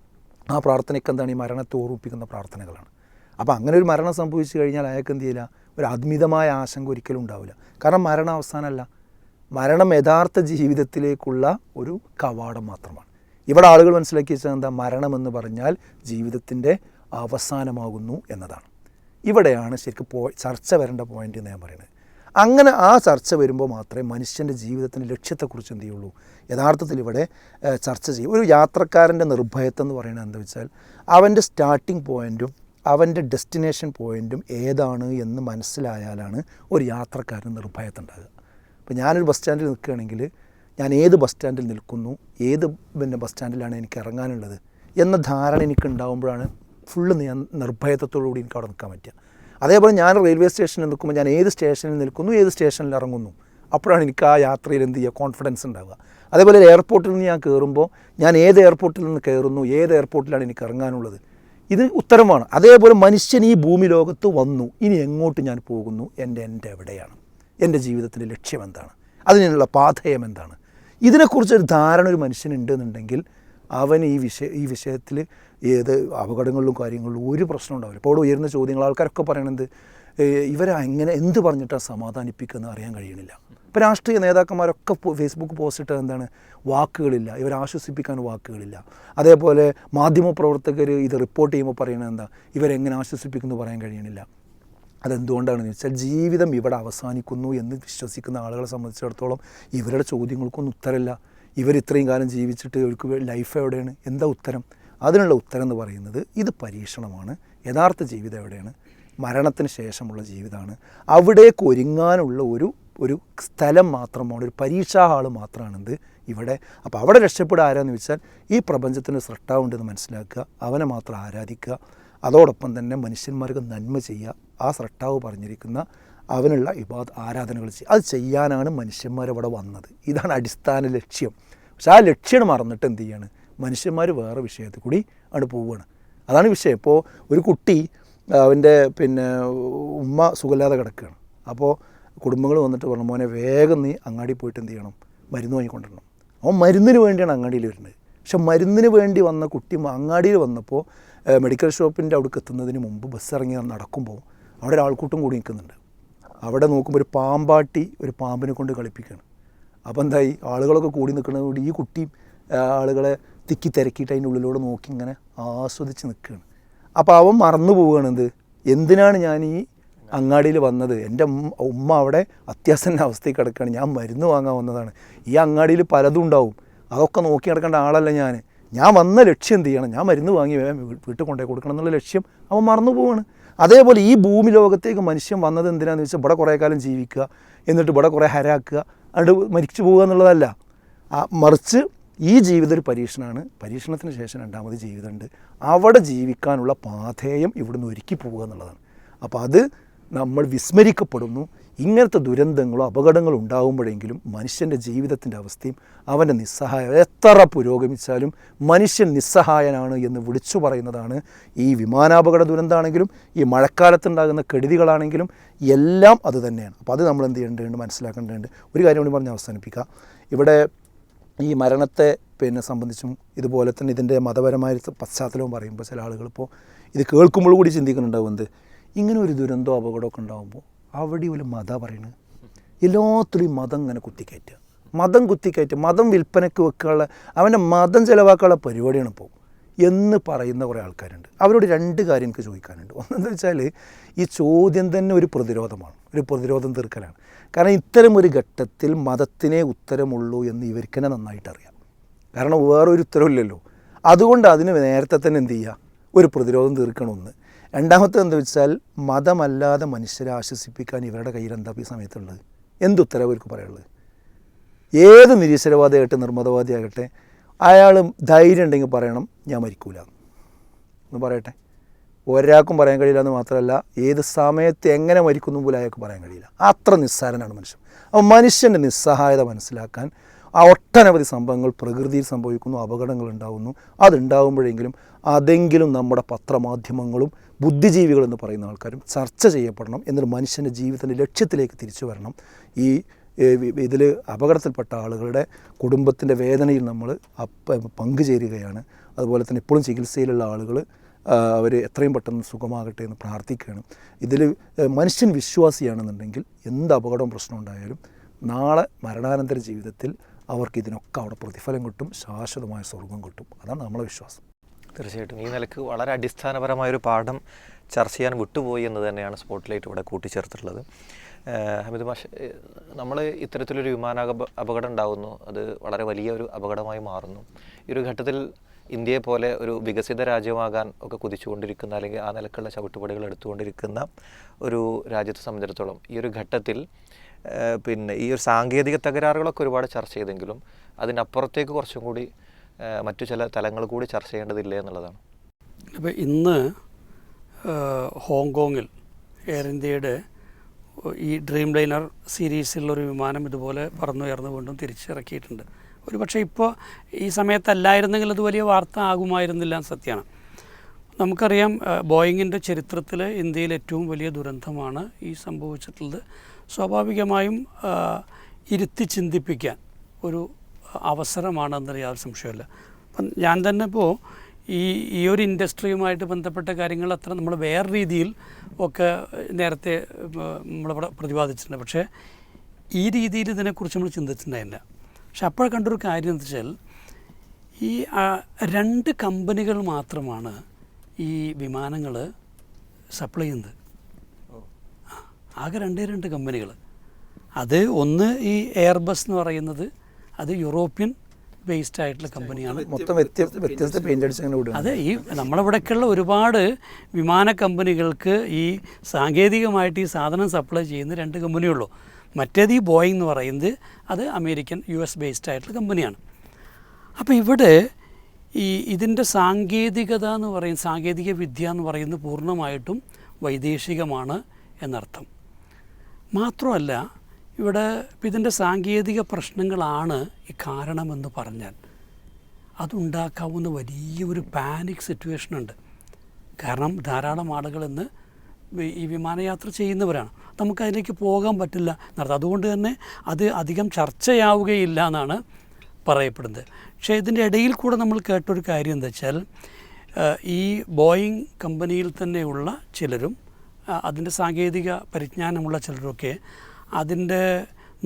ആ പ്രാർത്ഥനയ്ക്ക് എന്താണ് ഈ മരണത്തെ ഓർമ്മിപ്പിക്കുന്ന പ്രാർത്ഥനകളാണ്. അപ്പോൾ അങ്ങനെ ഒരു മരണം സംഭവിച്ചു കഴിഞ്ഞാൽ അയാൾക്ക് എന്ത് ചെയ്യില്ല? ഒരു അദ്മിതമായ ആശങ്ക ഒരിക്കലും ഉണ്ടാവില്ല. കാരണം മരണം അവസാനമല്ല. മരണം യഥാർത്ഥ ജീവിതത്തിലേക്കുള്ള ഒരു കവാടം മാത്രമാണ്. ഇവിടെ ആളുകൾ മനസ്സിലാക്കി വെച്ചാൽ എന്താ? മരണമെന്ന് പറഞ്ഞാൽ ജീവിതത്തിന്റെ അവസാനമാകുന്നു എന്നതാണ്. ഇവിടെയാണ് ശരിക്കും പോ ചർച്ച വരേണ്ട പോയിന്റ് എന്ന് ഞാൻ പറയുന്നത്. അങ്ങനെ ആ ചർച്ച വരുമ്പോൾ മാത്രമേ മനുഷ്യന്റെ ജീവിതത്തിന്റെ ലക്ഷ്യത്തെക്കുറിച്ച് എന്ത് ചെയ്യുള്ളൂ? യഥാർത്ഥത്തിൽ ഇവിടെ ചർച്ച ചെയ്യും. ഒരു യാത്രക്കാരന്റെ നിർഭയത്വം എന്ന് പറയുന്നത് എന്താ വെച്ചാൽ അവന്റെ സ്റ്റാർട്ടിംഗ് പോയിന്റും അവന്റെ ഡെസ്റ്റിനേഷൻ പോയിന്റും ഏതാണ് എന്ന് മനസ്സിലായാലാണ് ഒരു യാത്രക്കാരൻ നിർഭയത്വം ഉണ്ടാകുക. ഇപ്പോൾ ഞാനൊരു ബസ് സ്റ്റാൻഡിൽ നിൽക്കുകയാണെങ്കിൽ ഞാൻ ഏത് ബസ് സ്റ്റാൻഡിൽ നിൽക്കുന്നു? ഏത് പിന്നെ ബസ് സ്റ്റാൻഡിലാണ് എനിക്ക് ഇറങ്ങാനുള്ളത്? എന്ന ധാരണ എനിക്ക് ഉണ്ടാകുമ്പോഴാണ് ഫുള്ള് നിർഭയത്വത്തോടുകൂടി എനിക്ക് അവിടെ നിൽക്കാൻ പറ്റുക. അതേപോലെ ഞാൻ റെയിൽവേ സ്റ്റേഷനിൽ നിൽക്കുമ്പോൾ ഞാൻ ഏത് സ്റ്റേഷനിൽ നിൽക്കുന്നു ഏത് സ്റ്റേഷനിൽ ഇറങ്ങുന്നു? അപ്പോഴാണ് എനിക്ക് ആ യാത്രയിൽ എന്ത് ചെയ്യുക? കോൺഫിഡൻസ് ഉണ്ടാവുക. അതേപോലെ എയർപോർട്ടിൽ നിന്ന് ഞാൻ കയറുമ്പോൾ ഞാൻ ഏത് എയർപോർട്ടിൽ നിന്ന് കയറുന്നു ഏത് എയർപോർട്ടിലാണ് എനിക്ക് ഇറങ്ങാനുള്ളത്? ഇത് ഉത്തരമാണ്. അതേപോലെ മനുഷ്യൻ ഈ ഭൂമി ലോകത്ത് വന്നു. ഇനി എങ്ങോട്ട് ഞാൻ പോകുന്നു? എന്റെ എന്റെ എവിടെയാണ്? എന്റെ ജീവിതത്തിന്റെ ലക്ഷ്യം എന്താണ്? അതിനുള്ള പാഥയം എന്താണ്? ഇതിനെക്കുറിച്ചൊരു ധാരണ ഒരു മനുഷ്യനുണ്ടെന്നുണ്ടെങ്കിൽ അവൻ ഈ വിഷയ ഈ വിഷയത്തിൽ ഏത് അപകടങ്ങളിലും കാര്യങ്ങളിലും ഒരു പ്രശ്നം ഉണ്ടാവില്ല. ഇപ്പോൾ ഇവിടെ ഉയരുന്ന ചോദ്യങ്ങൾ ആൾക്കാരൊക്കെ പറയണത് ഇവരെ എങ്ങനെ എന്ത് പറഞ്ഞിട്ടാണ് സമാധാനിപ്പിക്കുന്നത് അറിയാൻ കഴിയണില്ല. ഇപ്പോൾ രാഷ്ട്രീയ നേതാക്കന്മാരൊക്കെ ഫേസ്ബുക്ക് പോസ്റ്റ് ഇട്ടത് എന്താണ്? വാക്കുകളില്ല. ഇവരെ ആശ്വസിപ്പിക്കാൻ വാക്കുകളില്ല. അതേപോലെ മാധ്യമപ്രവർത്തകർ ഇത് റിപ്പോർട്ട് ചെയ്യുമ്പോൾ പറയുന്നത് എന്താ? ഇവരെങ്ങനെ ആശ്വസിപ്പിക്കുന്നു പറയാൻ കഴിയണില്ല. അതെന്തുകൊണ്ടാണെന്ന് വെച്ചാൽ ജീവിതം ഇവിടെ അവസാനിക്കുന്നു എന്ന് വിശ്വസിക്കുന്ന ആളുകളെ സംബന്ധിച്ചിടത്തോളം ഇവരുടെ ചോദ്യങ്ങൾക്കൊന്നും ഉത്തരമില്ല. ഇവർ ഇത്രയും കാലം ജീവിച്ചിട്ട് ഇവർക്ക് ലൈഫ് എവിടെയാണ്? എന്താ ഉത്തരം? അതിനുള്ള ഉത്തരം എന്ന് പറയുന്നത് ഇത് പരീക്ഷണമാണ്. യഥാർത്ഥ ജീവിതം എവിടെയാണ്? മരണത്തിന് ശേഷമുള്ള ജീവിതമാണ്. അവിടേക്ക് ഒരുങ്ങാനുള്ള ഒരു ഒരു സ്ഥലം മാത്രമാണ് ഒരു പരീക്ഷാ ഹാൾ മാത്രമാണിത് ഇവിടെ. അപ്പോൾ അവിടെ രക്ഷപ്പെടുക ആരാന്ന് വെച്ചാൽ ഈ പ്രപഞ്ചത്തിന് സൃഷ്ടാവുണ്ടെന്ന് മനസ്സിലാക്കുക അവനെ മാത്രം ആരാധിക്കുക അതോടൊപ്പം തന്നെ മനുഷ്യന്മാർക്ക് നന്മ ചെയ്യുക ആ സൃഷ്ടാവ് പറഞ്ഞിരിക്കുന്ന അവനുള്ള ഇബാദ് ആരാധനകൾ ചെയ്യുക. അത് ചെയ്യാനാണ് മനുഷ്യന്മാരവിടെ വന്നത്. ഇതാണ് അടിസ്ഥാന ലക്ഷ്യം. പക്ഷെ ആ ലക്ഷ്യം മറന്നിട്ട് എന്ത് ചെയ്യാണ്? മനുഷ്യന്മാർ വേറെ വിഷയത്തിൽ കൂടി അവിടെ പോവുകയാണ് അതാണ് വിഷയം. ഇപ്പോൾ ഒരു കുട്ടി അവന്റെ പിന്നെ ഉമ്മ സുഖമില്ലാതെ കിടക്കുകയാണ്. അപ്പോൾ കുടുംബങ്ങൾ വന്നിട്ട് പറഞ്ഞു മോനെ വേഗം നീ അങ്ങാടി പോയിട്ട് എന്ത് ചെയ്യണം? മരുന്ന് വാങ്ങിക്കൊണ്ടിരണം. അവൻ മരുന്നിന് വേണ്ടിയാണ് അങ്ങാടിയിൽ വരുന്നത്. പക്ഷെ മരുന്നിന് വേണ്ടി വന്ന കുട്ടി അങ്ങാടിയിൽ വന്നപ്പോൾ മെഡിക്കൽ ഷോപ്പിന്റെ അവിടേക്ക് എത്തുന്നതിന് മുമ്പ് ബസ് ഇറങ്ങി നടക്കുമ്പോൾ അവിടെ ഒരാൾക്കൂട്ടം കൂടി നിൽക്കുന്നുണ്ട്. അവിടെ നോക്കുമ്പോൾ ഒരു പാമ്പാട്ടി ഒരു പാമ്പിനെ കൊണ്ട് കളിപ്പിക്കുകയാണ്. അപ്പോൾ എന്തായി? ആളുകളൊക്കെ കൂടി നിൽക്കുന്നതുകൊണ്ട് ഈ കുട്ടിയും ആളുകളെ തിക്കി തിരക്കിയിട്ട് അതിന്റെ ഉള്ളിലൂടെ നോക്കി ഇങ്ങനെ ആസ്വദിച്ച് നിൽക്കുകയാണ്. അപ്പോൾ അവൻ മറന്നു പോവുകയാണ് എന്ത്? എന്തിനാണ് ഞാൻ ഈ അങ്ങാടിയിൽ വന്നത്? എന്റെ ഉമ്മ അവിടെ അത്യാസന്ന അവസ്ഥയിൽ കിടക്കുകയാണ്. ഞാൻ മരുന്ന് വാങ്ങാൻ വന്നതാണ്. ഈ അങ്ങാടിയിൽ പലതും ഉണ്ടാവും. അതൊക്കെ നോക്കി നടക്കേണ്ട ആളല്ല ഞാൻ. ഞാൻ വന്ന ലക്ഷ്യം എന്ത് ചെയ്യണം? ഞാൻ മരുന്ന് വാങ്ങി വീട്ടിൽ കൊണ്ടുപോയി കൊടുക്കണം എന്നുള്ള ലക്ഷ്യം അവൻ മറന്നു പോവാണ് അതേപോലെ ഈ ഭൂമി ലോകത്തേക്ക് മനുഷ്യൻ വന്നത് എന്തിനാന്ന് വെച്ചാൽ ഇവിടെ കുറേ കാലം ജീവിക്കുക എന്നിട്ട് ഇവിടെ കുറേ ഹരാക്കുക അത് മരിച്ചു പോകുക എന്നുള്ളതല്ല. മറിച്ച് ഈ ജീവിതം ഒരു പരീക്ഷണമാണ്. പരീക്ഷണത്തിന് ശേഷം രണ്ടാമത് ജീവിതമുണ്ട്. അവിടെ ജീവിക്കാനുള്ള പാഥേയം ഇവിടുന്ന് ഒരുക്കി പോവുക എന്നുള്ളതാണ്. അപ്പോൾ അത് നമ്മൾ വിസ്മരിക്കപ്പെടുന്നു. ഇങ്ങനത്തെ ദുരന്തങ്ങളോ അപകടങ്ങളോ ഉണ്ടാകുമ്പോഴെങ്കിലും മനുഷ്യന്റെ ജീവിതത്തിന്റെ അവസ്ഥയും അവന്റെ നിസ്സഹായം എത്ര പുരോഗമിച്ചാലും മനുഷ്യൻ നിസ്സഹായനാണ് എന്ന് വിളിച്ചു പറയുന്നതാണ് ഈ വിമാനാപകട ദുരന്തമാണെങ്കിലും ഈ മഴക്കാലത്തുണ്ടാകുന്ന കെടുതികളാണെങ്കിലും എല്ലാം അത് തന്നെയാണ്. അപ്പോൾ അത് നമ്മൾ എന്ത് ചെയ്യേണ്ടതുണ്ട്? മനസ്സിലാക്കേണ്ടതുണ്ട്. ഒരു കാര്യം കൂടി പറഞ്ഞ് അവസാനിപ്പിക്കാം. ഇവിടെ ഈ മരണത്തെ പിന്നെ സംബന്ധിച്ചും ഇതുപോലെ തന്നെ ഇതിന്റെ മതപരമായ പശ്ചാത്തലവും പറയുമ്പോൾ ചില ആളുകൾ ഇപ്പോൾ ഇത് കേൾക്കുമ്പോൾ കൂടി ചിന്തിക്കുന്നുണ്ടാവും എന്ത്? ഇങ്ങനെ ഒരു ദുരന്തമോ അപകടമൊക്കെ ഉണ്ടാകുമ്പോൾ അവിടെ ഒരു മത പറയുന്നത് എല്ലാത്തിലും മതം ഇങ്ങനെ കുത്തിക്കയറ്റുക. മതം കുത്തിക്കയറ്റുക. മതം വിൽപ്പനയ്ക്ക് വെക്കാനുള്ള അവന്റെ മതം ചിലവാക്കാനുള്ള പരിപാടിയാണ് ഇപ്പോൾ. എന്ന് പറയുന്ന കുറേ ആൾക്കാരുണ്ട്. അവരോട് രണ്ട് കാര്യം എനിക്ക് ചോദിക്കാനുണ്ട്. ഒന്നെന്ന് വെച്ചാൽ ഈ ചോദ്യം തന്നെ ഒരു പ്രതിരോധമാണ്. ഒരു പ്രതിരോധം തീർക്കലാണ്. കാരണം ഇത്തരം ഒരു ഘട്ടത്തിൽ മതത്തിനെ ഉത്തരമുള്ളൂ എന്ന് ഇവർക്ക് തന്നെ നന്നായിട്ട് അറിയാം. കാരണം വേറൊരു ഉത്തരവില്ലല്ലോ. അതുകൊണ്ട് അതിന് നേരത്തെ തന്നെ എന്ത് ചെയ്യുക? ഒരു പ്രതിരോധം തീർക്കണമെന്ന്. രണ്ടാമത്തെ എന്താ വെച്ചാൽ മതമല്ലാതെ മനുഷ്യരെ ആശ്വസിപ്പിക്കാൻ ഇവരുടെ കയ്യിൽ എന്താ ഈ സമയത്തുള്ളത്? എന്ത് ഉത്തരവ് ഇവർക്ക് പറയുള്ളത് ഏത് നിരീശ്വരവാദിയാകട്ടെ നിർമ്മതവാദിയാകട്ടെ അയാൾ ധൈര്യം ഉണ്ടെങ്കിൽ പറയണം ഞാൻ മരിക്കൂല. എന്ന് പറയട്ടെ. ഒരാൾക്കും പറയാൻ കഴിയില്ല എന്ന് മാത്രമല്ല ഏത് സമയത്ത് എങ്ങനെ മരിക്കുന്നു പോലും അയാൾക്ക് പറയാൻ കഴിയില്ല. അത്ര നിസ്സാരനാണ് മനുഷ്യൻ. അപ്പോൾ മനുഷ്യന്റെ നിസ്സഹായത മനസ്സിലാക്കാൻ ആ ഒട്ടനവധി സംഭവങ്ങൾ പ്രകൃതിയിൽ സംഭവിക്കുന്നു അപകടങ്ങൾ ഉണ്ടാകുന്നു അതുണ്ടാകുമ്പോഴെങ്കിലും അതെങ്കിലും നമ്മുടെ പത്രമാധ്യമങ്ങളും ബുദ്ധിജീവികളെന്ന് പറയുന്ന ആൾക്കാരും ചർച്ച ചെയ്യപ്പെടണം എന്നൊരു മനുഷ്യന്റെ ജീവിതത്തിന്റെ ലക്ഷ്യത്തിലേക്ക് തിരിച്ചു വരണം. ഈ ഇതിൽ അപകടത്തിൽപ്പെട്ട ആളുകളുടെ കുടുംബത്തിന്റെ വേദനയിൽ നമ്മൾ പങ്കുചേരുകയാണ്. അതുപോലെ തന്നെ ഇപ്പോഴും ചികിത്സയിലുള്ള ആളുകൾ അവർ എത്രയും പെട്ടെന്ന് സുഖമാകട്ടെ എന്ന് പ്രാർത്ഥിക്കുകയാണ്. ഇതിൽ മനുഷ്യൻ വിശ്വാസിയാണെന്നുണ്ടെങ്കിൽ എന്ത് അപകടവും പ്രശ്നം ഉണ്ടായാലും നാളെ മരണാനന്തര ജീവിതത്തിൽ അവർക്ക് ഇതിനൊക്കെ അവിടെ പ്രതിഫലം കിട്ടും ശാശ്വതമായ സ്വർഗം കിട്ടും. അതാണ് നമ്മളെ വിശ്വാസം. തീർച്ചയായിട്ടും. ഈ നിലയ്ക്ക് വളരെ അടിസ്ഥാനപരമായൊരു പാഠം ചർച്ച ചെയ്യാൻ വിട്ടുപോയി എന്ന് തന്നെയാണ് സ്പോട്ട് ലൈറ്റ് ഇവിടെ കൂട്ടിച്ചേർത്തിട്ടുള്ളത്. ഹമീദ് മാഷ് നമ്മൾ ഇത്തരത്തിലൊരു വിമാന അപകടം ഉണ്ടാകുന്നു അത് വളരെ വലിയ ഒരു അപകടമായി മാറുന്നു. ഈ ഒരു ഘട്ടത്തിൽ ഇന്ത്യയെ പോലെ ഒരു വികസിത രാജ്യമാകാൻ ഒക്കെ കുതിച്ചുകൊണ്ടിരിക്കുന്ന അല്ലെങ്കിൽ ആ നിലക്കുള്ള ചവിട്ടുപടികൾ എടുത്തുകൊണ്ടിരിക്കുന്ന ഒരു രാജ്യത്തെ സംബന്ധിച്ചിടത്തോളം ഈ ഒരു ഘട്ടത്തിൽ പിന്നെ ഈ ഒരു സാങ്കേതിക തകരാറുകളൊക്കെ ഒരുപാട് ചർച്ച ചെയ്തെങ്കിലും അതിനപ്പുറത്തേക്ക് കുറച്ചും കൂടി മറ്റു ചില തലങ്ങൾ കൂടി ചർച്ച ചെയ്യേണ്ടതില്ല എന്നുള്ളതാണ്. അപ്പോൾ ഇന്ന് ഹോങ്കോങ്ങിൽ എയർ ഇന്ത്യയുടെ ഈ ഡ്രീം ലൈനർ സീരീസിലുള്ളൊരു വിമാനം ഇതുപോലെ പറന്നുയർന്നു വീണ്ടും തിരിച്ചിറക്കിയിട്ടുണ്ട്. ഒരു പക്ഷേ ഇപ്പോൾ ഈ സമയത്തല്ലായിരുന്നെങ്കിൽ അത് വലിയ വാർത്ത ആകുമായിരുന്നില്ല സത്യമാണ്. നമുക്കറിയാം ബോയിങ്ങിന്റെ ചരിത്രത്തിൽ ഇന്ത്യയിൽ ഏറ്റവും വലിയ ദുരന്തമാണ് ഈ സംഭവിച്ചിട്ടുള്ളത്. സ്വാഭാവികമായും ഇരുത്തി ചിന്തിപ്പിക്കാൻ ഒരു അവസരമാണെന്നതിൽ യാതൊരു സംശയമില്ല അപ്പം ഞാൻ തന്നെ ഇപ്പോൾ ഈ ഈ ഒരു ഇൻഡസ്ട്രിയുമായിട്ട് ബന്ധപ്പെട്ട കാര്യങ്ങൾ അത്ര നമ്മൾ വേറെ രീതിയിൽ ഒക്കെ നേരത്തെ നമ്മളിവിടെ പ്രതിപാദിച്ചിട്ടുണ്ട്. പക്ഷേ ഈ രീതിയിൽ ഇതിനെക്കുറിച്ച് നമ്മൾ ചിന്തിച്ചിട്ടുണ്ടായില്ല. പക്ഷെ അപ്പോൾ കണ്ടൊരു കാര്യം എന്താ വെച്ചാൽ ഈ രണ്ട് കമ്പനികൾ മാത്രമാണ് ഈ വിമാനങ്ങൾ സപ്ലൈ ചെയ്യുന്നത്. ആകെ രണ്ടേ രണ്ട് കമ്പനികൾ. അത് ഒന്ന് ഈ എയർബസ് എന്ന് പറയുന്നത് അത് യൂറോപ്യൻ ബേസ്ഡ് ആയിട്ടുള്ള കമ്പനിയാണ്. മൊത്തം വ്യത്യസ്ത വ്യത്യസ്ത പെയിന്റ് അടിച്ച് അങ്ങനെ അതെ ഈ നമ്മളിവിടേക്കുള്ള ഒരുപാട് വിമാന കമ്പനികൾക്ക് ഈ സാങ്കേതികമായിട്ട് ഈ സാധനം സപ്ലൈ ചെയ്യുന്ന രണ്ട് കമ്പനിയുള്ളൂ. മറ്റേത് ഈ ബോയിങ് എന്ന് പറയുന്നത് അത് അമേരിക്കൻ യു എസ് ബേസ്ഡ് ആയിട്ടുള്ള കമ്പനിയാണ്. അപ്പോൾ ഇവിടെ ഈ ഇതിന്റെ സാങ്കേതികത എന്ന് പറയുന്ന സാങ്കേതിക വിദ്യ എന്ന് പറയുന്നത് പൂർണമായിട്ടും വൈദേശികമാണ് എന്നർത്ഥം. മാത്രമല്ല ഇവിടെ ഇതിന്റെ സാങ്കേതിക പ്രശ്നങ്ങളാണ് ഈ കാരണമെന്ന് പറഞ്ഞാൽ അതുണ്ടാക്കാവുന്ന വലിയൊരു പാനിക് സിറ്റുവേഷൻ ഉണ്ട്. കാരണം ധാരാളം ആളുകൾ ഇന്ന് ഈ വിമാനയാത്ര ചെയ്യുന്നവരാണ്. നമുക്കതിലേക്ക് പോകാൻ പറ്റില്ല എന്നർത്ഥം. അതുകൊണ്ട് തന്നെ അത് അധികം ചർച്ചയാവുകയില്ല എന്നാണ് പറയപ്പെടുന്നത്. പക്ഷേ ഇതിന്റെ ഇടയിൽ കൂടെ നമ്മൾ കേട്ടൊരു കാര്യം എന്താ വെച്ചാൽ ഈ ബോയിങ് കമ്പനിയിൽ തന്നെയുള്ള ചിലരും അതിന്റെ സാങ്കേതിക പരിജ്ഞാനമുള്ള ചിലരൊക്കെ അതിന്റെ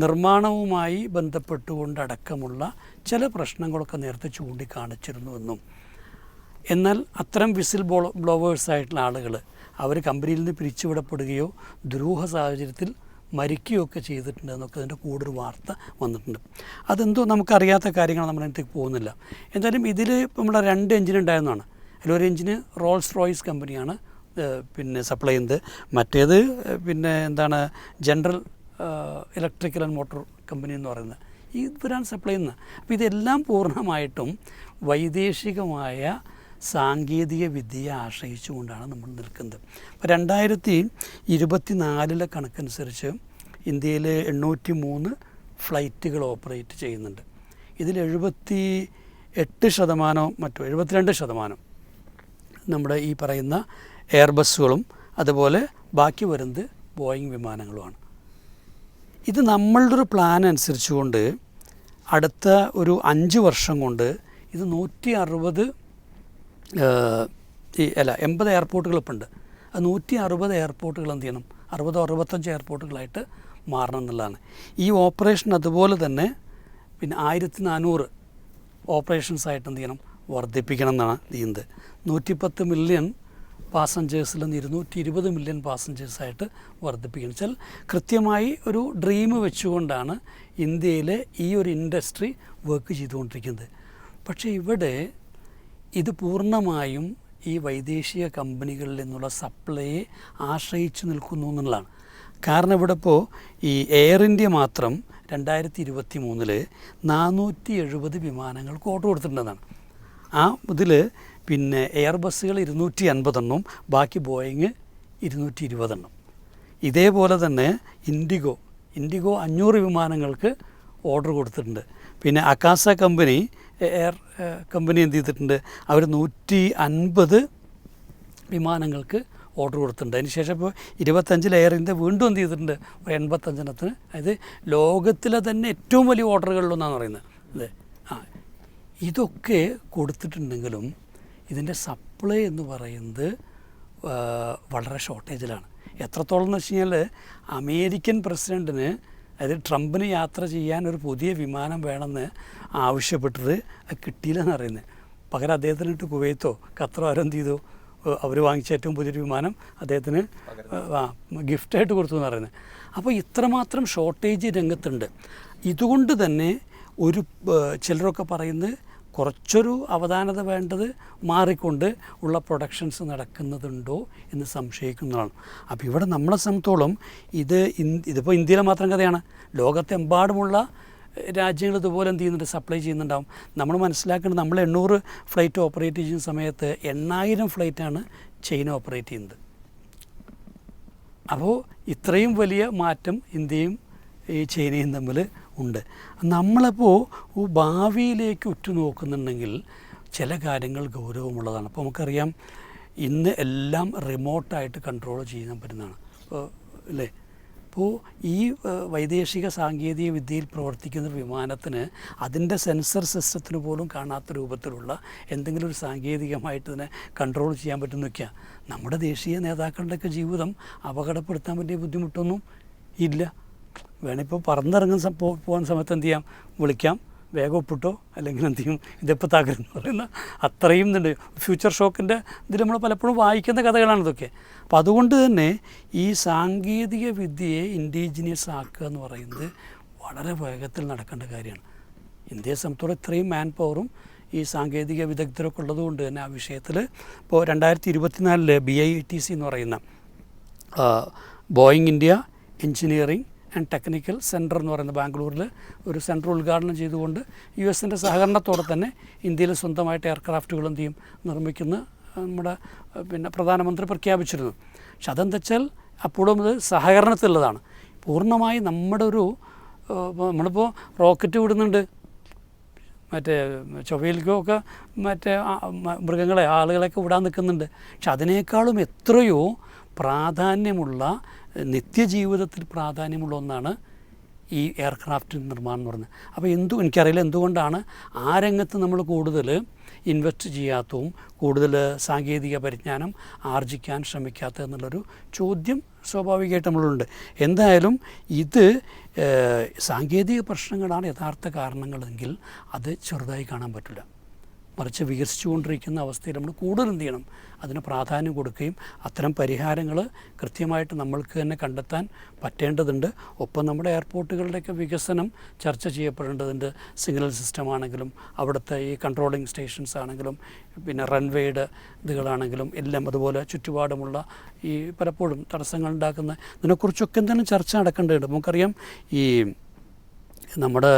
നിർമ്മാണവുമായി ബന്ധപ്പെട്ടുകൊണ്ടടക്കമുള്ള ചില പ്രശ്നങ്ങളൊക്കെ നേരത്തെ ചൂണ്ടിക്കാണിച്ചിരുന്നുവെന്നും. എന്നാൽ അത്തരം വിസിൽ ബ്ലോ ബ്ലോവേഴ്സായിട്ടുള്ള ആളുകൾ അവർ കമ്പനിയിൽ നിന്ന് പിരിച്ചുവിടപ്പെടുകയോ ദുരൂഹ സാഹചര്യത്തിൽ മരിക്കുകയോ ഒക്കെ ചെയ്തിട്ടുണ്ട് എന്നൊക്കെ അതിന്റെ കൂടുതൽ വാർത്ത വന്നിട്ടുണ്ട്. അതെന്തോ നമുക്കറിയാത്ത കാര്യങ്ങൾ നമ്മൾ പോകുന്നില്ല. എന്തായാലും ഇതിൽ നമ്മുടെ രണ്ട് എഞ്ചിൻ ഉണ്ടായിരുന്നതാണ്. അതിലൊരു എഞ്ചിന് റോൾസ് റോയ്സ് കമ്പനിയാണ് പിന്നെ സപ്ലൈ ചെയ്യുന്നത് മറ്റേത് പിന്നെ എന്താണ് general electrical and motor company എന്ന് പറയുന്നത്. ഈ ഇവരാണ് സപ്ലൈ ചെയ്യുന്നത്. അപ്പോൾ ഇതെല്ലാം പൂർണമായിട്ടും വൈദേശികമായ സാങ്കേതിക വിദ്യയെ ആശ്രയിച്ചുകൊണ്ടാണ് നമ്മൾ നിൽക്കുന്നത്. അപ്പോൾ രണ്ടായിരത്തി ഇരുപത്തി നാലിലെ കണക്കനുസരിച്ച് ഇന്ത്യയിൽ എണ്ണൂറ്റി മൂന്ന് ഫ്ലൈറ്റുകൾ ഓപ്പറേറ്റ് ചെയ്യുന്നുണ്ട്. ഇതിൽ എഴുപത്തി എട്ട് ശതമാനം മറ്റോ എഴുപത്തിരണ്ട് ശതമാനം നമ്മുടെ ഈ പറയുന്ന എയർബസ്സുകളും അതുപോലെ ബാക്കി വരുന്നത് ബോയിങ് വിമാനങ്ങളുമാണ്. ഇത് നമ്മളുടെ ഒരു പ്ലാൻ അനുസരിച്ചുകൊണ്ട് അടുത്ത ഒരു അഞ്ച് വർഷം കൊണ്ട് ഇത് നൂറ്റി അറുപത് ഈ അല്ല എൺപത് എയർപോർട്ടുകൾ ഇപ്പം ഉണ്ട് അത് നൂറ്റി അറുപത് എയർപോർട്ടുകൾ എന്ത് ചെയ്യണം? അറുപതോ അറുപത്തഞ്ച് എയർപോർട്ടുകളായിട്ട് മാറണം എന്നുള്ളതാണ്. ഈ ഓപ്പറേഷൻ അതുപോലെ തന്നെ പിന്നെ ആയിരത്തി നാനൂറ് ഓപ്പറേഷൻസായിട്ട് എന്ത് ചെയ്യണം? വർദ്ധിപ്പിക്കണം എന്നാണ് ചെയ്യുന്നത് നൂറ്റിപ്പത്ത് മില്യൺ പാസഞ്ചേഴ്സിൽ നിന്ന് ഇരുന്നൂറ്റി ഇരുപത് മില്യൺ പാസഞ്ചേഴ്സായിട്ട് വർദ്ധിപ്പിക്കണം വെച്ചാൽ കൃത്യമായി ഒരു ഡ്രീം വെച്ചുകൊണ്ടാണ് ഇന്ത്യയിലെ ഈ ഒരു ഇൻഡസ്ട്രി വർക്ക് ചെയ്തുകൊണ്ടിരിക്കുന്നത്. പക്ഷേ ഇവിടെ ഇത് പൂർണമായും ഈ വൈദേശിക കമ്പനികളിൽ നിന്നുള്ള സപ്ലൈയെ ആശ്രയിച്ചു നിൽക്കുന്നു എന്നുള്ളതാണ്. കാരണം ഇവിടെ ഇപ്പോൾ ഈ എയർ ഇന്ത്യ മാത്രം രണ്ടായിരത്തി ഇരുപത്തി മൂന്നിൽ നാനൂറ്റി എഴുപത് വിമാനങ്ങൾക്ക് ഓർഡർ കൊടുത്തിട്ടുണ്ടെന്നാണ്. ആ ഇതിൽ പിന്നെ എയർ ബസ്സുകൾ ഇരുന്നൂറ്റി അൻപതെണ്ണവും ബാക്കി ബോയിങ് ഇരുന്നൂറ്റി ഇരുപതെണ്ണം ഇതേപോലെ തന്നെ ഇൻഡിഗോ ഇൻഡിഗോ അഞ്ഞൂറ് വിമാനങ്ങൾക്ക് ഓർഡർ കൊടുത്തിട്ടുണ്ട്. പിന്നെ അക്കാസ കമ്പനി എയർ കമ്പനി എന്ത് ചെയ്തിട്ടുണ്ട്? അവർ നൂറ്റി അൻപത് വിമാനങ്ങൾക്ക് ഓർഡർ കൊടുത്തിട്ടുണ്ട്. അതിന് ശേഷം ഇപ്പോൾ ഇരുപത്തഞ്ചിൽ എയർ ഇന്ത്യ വീണ്ടും എന്ത് ചെയ്തിട്ടുണ്ട്? ഒരു എൺപത്തഞ്ചെണ്ണത്തിന് അതായത് ലോകത്തിലെ തന്നെ ഏറ്റവും വലിയ ഓർഡറുകളിലൊന്നാണ് പറയുന്നത്. അതെ. ആ ഇതൊക്കെ കൊടുത്തിട്ടുണ്ടെങ്കിലും ഇതിന്റെ സപ്ലൈ എന്ന് പറയുന്നത് വളരെ ഷോർട്ടേജിലാണ്. എത്രത്തോളം എന്ന് വെച്ച് കഴിഞ്ഞാൽ അമേരിക്കൻ പ്രസിഡന്റിന് അതായത് ട്രംപിന് യാത്ര ചെയ്യാൻ ഒരു പുതിയ വിമാനം വേണമെന്ന് ആവശ്യപ്പെട്ടത് അത് കിട്ടിയില്ലെന്ന് അറിയുന്നത് പകരം അദ്ദേഹത്തിനിട്ട് കുവൈത്തോ ഖത്തറോ ആരോ എന്ത് ചെയ്തു? അവർ വാങ്ങിച്ച ഏറ്റവും പുതിയൊരു വിമാനം അദ്ദേഹത്തിന് ഗിഫ്റ്റായിട്ട് കൊടുത്തു എന്ന് പറയുന്നത്. അപ്പോൾ ഇത്രമാത്രം ഷോർട്ടേജ് രംഗത്തുണ്ട്. ഇതുകൊണ്ട് തന്നെ ഒരു ചിലരൊക്കെ പറയുന്നത് കുറച്ചൊരു അവധാനത വേണ്ടത് മാറിക്കൊണ്ട് ഉള്ള പ്രൊഡക്ഷൻസ് നടക്കുന്നതുണ്ടോ എന്ന് സംശയിക്കുന്നതാണ്. അപ്പോൾ ഇവിടെ നമ്മളെ സംബന്ധിച്ചോളം ഇത് ഇതിപ്പോൾ ഇന്ത്യയിലെ മാത്രം കഥയാണ്. ലോകത്തെമ്പാടുമുള്ള രാജ്യങ്ങൾ ഇതുപോലെ എന്ത് ചെയ്യുന്നുണ്ട് സപ്ലൈ ചെയ്യുന്നുണ്ടാവും. നമ്മൾ മനസ്സിലാക്കേണ്ടത് നമ്മൾ എണ്ണൂറ് ഫ്ലൈറ്റ് ഓപ്പറേറ്റ് ചെയ്യുന്ന സമയത്ത് എണ്ണായിരം ഫ്ലൈറ്റാണ് ചൈന ഓപ്പറേറ്റ് ചെയ്യുന്നത്. അപ്പോൾ ഇത്രയും വലിയ മാറ്റം ഇന്ത്യയും ഈ ചൈനയും തമ്മിൽ ഉണ്ട്. നമ്മളപ്പോൾ ഭാവിയിലേക്ക് ഉറ്റുനോക്കുന്നുണ്ടെങ്കിൽ ചില കാര്യങ്ങൾ ഗൗരവമുള്ളതാണ്. അപ്പോൾ നമുക്കറിയാം ഇന്ന് എല്ലാം റിമോട്ടായിട്ട് കൺട്രോൾ ചെയ്യാൻ പറ്റുന്നതാണ്. ഇപ്പോൾ അല്ലേ? അപ്പോൾ ഈ വൈദേശിക സാങ്കേതിക വിദ്യയിൽ പ്രവർത്തിക്കുന്ന വിമാനത്തിന് അതിന്റെ സെൻസർ സിസ്റ്റത്തിന് പോലും കാണാത്ത രൂപത്തിലുള്ള എന്തെങ്കിലും ഒരു സാങ്കേതികമായിട്ട് ഇതിനെ കൺട്രോൾ ചെയ്യാൻ പറ്റുന്നൊക്കെയാണ് നമ്മുടെ ദേശീയ നേതാക്കളുടെയൊക്കെ ജീവിതം അപകടപ്പെടുത്താൻ വലിയ ബുദ്ധിമുട്ടൊന്നും ഇല്ല. വേണിപ്പോൾ പറന്നിറങ്ങുന്ന പോകുന്ന സമയത്ത് എന്ത് ചെയ്യാം? വിളിക്കാം. വേഗം ഒപ്പിട്ടോ? അല്ലെങ്കിൽ എന്ത് ചെയ്യും? ഇതിപ്പോൾ തകരുന്നു പറയുന്ന അത്രയും ഇതുണ്ട്. ഫ്യൂച്ചർ ഷോക്കിന്റെ ഇതിൽ നമ്മൾ പലപ്പോഴും വായിക്കുന്ന കഥകളാണ് ഇതൊക്കെ. അപ്പം അതുകൊണ്ട് തന്നെ ഈ സാങ്കേതിക വിദ്യയെ ഇൻഡിജിനിയസ് ആക്കുക എന്ന് പറയുന്നത് വളരെ വേഗത്തിൽ നടക്കേണ്ട കാര്യമാണ്. ഇന്ത്യയെ സംബന്ധിച്ചോളം ഇത്രയും മാൻ പവറും ഈ സാങ്കേതിക വിദഗ്ധരൊക്കെ ഉള്ളതുകൊണ്ട് തന്നെ ആ വിഷയത്തിൽ ഇപ്പോൾ രണ്ടായിരത്തി ഇരുപത്തിനാലിൽ ബി ഐ ടി സി എന്ന് പറയുന്ന Boeing India engineering and technical centre എന്ന് പറയുന്ന ബാംഗ്ലൂരിൽ ഒരു സെന്റർ ഉദ്ഘാടനം ചെയ്തുകൊണ്ട് യു എസിന്റെ സഹകരണത്തോടെ തന്നെ ഇന്ത്യയിൽ സ്വന്തമായിട്ട് എയർക്രാഫ്റ്റുകൾ എന്ത് ചെയ്യും നിർമ്മിക്കുന്ന നമ്മുടെ പിന്നെ പ്രധാനമന്ത്രി പ്രഖ്യാപിച്ചിരുന്നു. പക്ഷെ അതെന്താ വെച്ചാൽ അപ്പോഴും ഇത് സഹകരണത്തിലുള്ളതാണ്. പൂർണമായി നമ്മുടെ ഒരു നമ്മളിപ്പോൾ റോക്കറ്റ് വിടുന്നുണ്ട്. മറ്റേ ചൊവ്വയിലേക്കൊക്കെ മറ്റേ ആ- മൃഗങ്ങളെ ആളുകളെയൊക്കെ വിടാൻ നിൽക്കുന്നുണ്ട്. പക്ഷെ അതിനേക്കാളും എത്രയോ പ്രാധാന്യമുള്ള നിത്യജീവിതത്തിൽ പ്രാധാന്യമുള്ള ഒന്നാണ് ഈ എയർക്രാഫ്റ്റ് നിർമ്മാണം എന്ന് പറയുന്നത്. അപ്പോൾ എന്തു എനിക്കറിയില്ല എന്തുകൊണ്ടാണ് ആ രംഗത്ത് നമ്മൾ കൂടുതൽ ഇൻവെസ്റ്റ് ചെയ്യാത്തതും കൂടുതൽ സാങ്കേതിക പരിജ്ഞാനം ആർജിക്കാൻ ശ്രമിക്കാത്തത് എന്നുള്ളൊരു ചോദ്യം സ്വാഭാവികമായിട്ട് നമ്മളുണ്ട് എന്തായാലും ഇത് സാങ്കേതിക പ്രശ്നങ്ങളാണ് യഥാർത്ഥ കാരണങ്ങളെങ്കിൽ അത് ചെറുതായി കാണാൻ പറ്റില്ല. മറിച്ച് വികസിച്ചുകൊണ്ടിരിക്കുന്ന അവസ്ഥയിൽ നമ്മൾ കൂടുതൽ എന്ത് ചെയ്യണം? അതിന് പ്രാധാന്യം കൊടുക്കുകയും അത്തരം പരിഹാരങ്ങൾ കൃത്യമായിട്ട് നമ്മൾക്ക് തന്നെ കണ്ടെത്താൻ പറ്റേണ്ടതുണ്ട്. ഒപ്പം നമ്മുടെ എയർപോർട്ടുകളുടെയൊക്കെ വികസനം ചർച്ച ചെയ്യപ്പെടേണ്ടതുണ്ട്. സിഗ്നൽ സിസ്റ്റം ആണെങ്കിലും അവിടുത്തെ ഈ കൺട്രോളിംഗ് സ്റ്റേഷൻസ് ആണെങ്കിലും പിന്നെ റൺവേയുടെ ഇതുകളാണെങ്കിലും എല്ലാം അതുപോലെ ചുറ്റുപാടുമുള്ള ഈ പലപ്പോഴും തടസ്സങ്ങൾ ഉണ്ടാക്കുന്ന ഇതിനെക്കുറിച്ചൊക്കെ തന്നെ ചർച്ച നടക്കേണ്ടതുണ്ട്. നമുക്കറിയാം ഈ നമ്മുടെ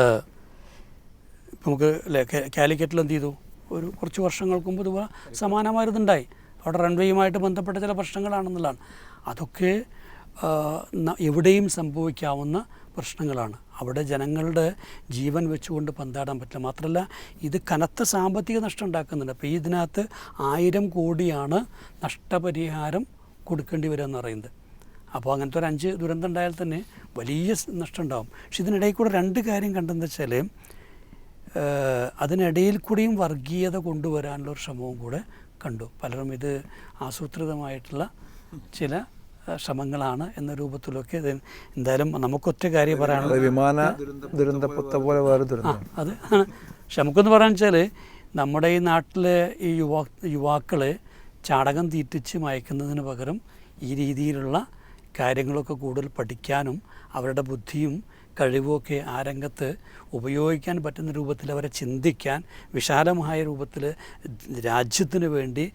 നമുക്ക് അല്ലേ കാലിക്കറ്റിൽ എന്ത് ചെയ്തു? ഒരു കുറച്ച് വർഷങ്ങൾക്ക് മുമ്പ് ഇതുപോലെ സമാനമായതുണ്ടായി അവിടെ റൺവേയുമായിട്ട് ബന്ധപ്പെട്ട ചില പ്രശ്നങ്ങളാണെന്നുള്ളതാണ്. അതൊക്കെ എവിടെയും സംഭവിക്കാവുന്ന പ്രശ്നങ്ങളാണ്. അവിടെ ജനങ്ങളുടെ ജീവൻ വെച്ചുകൊണ്ട് പന്താടാൻ പറ്റില്ല. മാത്രമല്ല ഇത് കനത്ത സാമ്പത്തിക നഷ്ടം ഉണ്ടാക്കുന്നുണ്ട്. അപ്പോൾ ഇതിനകത്ത് ആയിരം കോടിയാണ് നഷ്ടപരിഹാരം കൊടുക്കേണ്ടി വരിക എന്ന് പറയുന്നത്. അപ്പോൾ അങ്ങനത്തെ ഒരു അഞ്ച് ദുരന്തം ഉണ്ടായാൽ തന്നെ വലിയ നഷ്ടം ഉണ്ടാകും പക്ഷെ ഇതിനിടയിൽ കൂടെ രണ്ട് കാര്യം കണ്ടെന്ന് വെച്ചാൽ അതിനിടയിൽ കൂടിയും വർഗീയത കൊണ്ടുവരാനുള്ള ഒരു ശ്രമവും കൂടെ കണ്ടു. പലരും ഇത് ആസൂത്രിതമായിട്ടുള്ള ചില ശ്രമങ്ങളാണ് എന്ന രൂപത്തിലൊക്കെ ഇത് എന്തായാലും നമുക്കൊറ്റ കാര്യം പറയാനുള്ളത് വിമാന ദുരന്തപ്പത്തെ പോലെ വേറെ ദുരന്തം. അത് പക്ഷെ നമുക്കൊന്ന് പറയാന്ന് വെച്ചാൽ നമ്മുടെ ഈ നാട്ടിലെ ഈ യുവാ യുവാക്കളെ ചാടകം തീറ്റിച്ച് മയക്കുന്നതിന് പകരം ഈ രീതിയിലുള്ള കാര്യങ്ങളൊക്കെ കൂടുതൽ പഠിക്കാനും അവരുടെ ബുദ്ധിയും കഴിവുമൊക്കെ ആ രംഗത്ത് ഉപയോഗിക്കാൻ പറ്റുന്ന രൂപത്തിൽ അവരെ ചിന്തിക്കാൻ വിശാലമായ രൂപത്തിൽ രാജ്യത്തിന് വേണ്ടി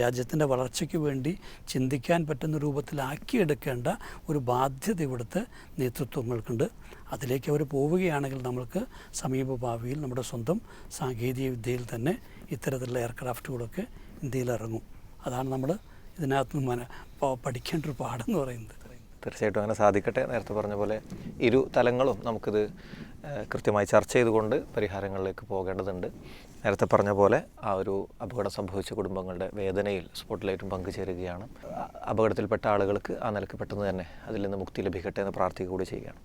രാജ്യത്തിന്റെ വളർച്ചയ്ക്ക് വേണ്ടി ചിന്തിക്കാൻ പറ്റുന്ന രൂപത്തിലാക്കിയെടുക്കേണ്ട ഒരു ബാധ്യത ഇവിടുത്തെ നേതൃത്വങ്ങൾക്കുണ്ട്. അതിലേക്ക് അവർ പോവുകയാണെങ്കിൽ നമ്മൾക്ക് സമീപ ഭാവിയിൽ നമ്മുടെ സ്വന്തം സാങ്കേതിക വിദ്യയിൽ തന്നെ ഇത്തരത്തിലുള്ള എയർക്രാഫ്റ്റുകളൊക്കെ ഇന്ത്യയിൽ ഇറങ്ങും. അതാണ് നമ്മൾ ഇതിനകത്ത് നിന്ന് പഠിക്കേണ്ട ഒരു പാഠം എന്ന് പറയുന്നത്. തീർച്ചയായിട്ടും അങ്ങനെ സാധിക്കട്ടെ. നേരത്തെ പറഞ്ഞ പോലെ ഇരു തലങ്ങളും നമുക്കിത് കൃത്യമായി ചർച്ച ചെയ്തുകൊണ്ട് പരിഹാരങ്ങളിലേക്ക് പോകേണ്ടതുണ്ട്. നേരത്തെ പറഞ്ഞ പോലെ ആ ഒരു അപകടം സംഭവിച്ച കുടുംബങ്ങളുടെ വേദനയിൽ സ്പോട്ട്ലൈറ്റും പങ്കുചേരുകയാണ്. അപകടത്തിൽപ്പെട്ട ആളുകൾക്ക് ആ നിലയ്ക്ക് പെട്ടെന്ന് തന്നെ അതിൽ നിന്ന് മുക്തി ലഭിക്കട്ടെ എന്ന് പ്രാർത്ഥിക്കുക കൂടി ചെയ്യുകയാണ്.